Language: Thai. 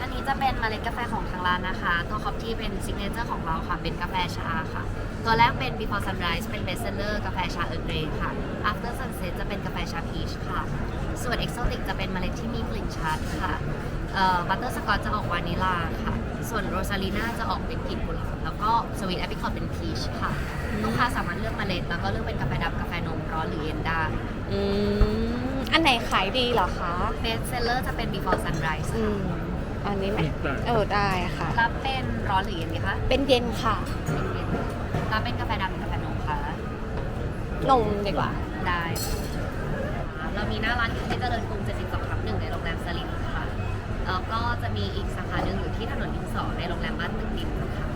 อันนี้จะเป็นเมล็ดกาแฟของทางร้านนะคะ ตัวคอฟที่เป็นซิกเนเจอร์ของเราค่ะ เป็นกาแฟชาค่ะ ตัวแรกเป็น Before Sunrise เป็นเบสเซอร์กาแฟชาเอิร์เกรย์ค่ะ After Sunset จะเป็นกาแฟชาพีชค่ะ ส่วน Exotic จะเป็นเมล็ดที่มีกลิ่นชาค่ะบัตเตอร์สกอตจะออกวานิลาค่ะ ส่วนโรซาลีน่าจะออกเป็นกลิ่นกุหลาบแล้วก็สวีทแอปเปิลคอร์เป็นพีชค่ะ ลูกค้าสามารถเลือกเมล็ด แล้วก็เลือกเป็นกาแฟดำกาแฟนมร้อนหรือเย็นได้ อืมอันไหนขายดีเหรอคะ best seller จะเป็น before sunrise อืมอันนี้ไหมได้เออได้ค่ะ รับเป็นร้อนหรือเย็นดีคะเป็นเย็นค่ะเป็นเย็นรับเป็นกาแฟดำหรือกาแฟนมคะนมดีกว่า ได้เรามีหน้าร้านอยู่ที่เจริญกรุง72ทับหนึ่งในโรงแรมสลิมค่ะ แล้วก็จะมีอีกสาขาหนึ่งอยู่ที่ถนนดินสอในโรงแรมบ้านตึกดินะคะ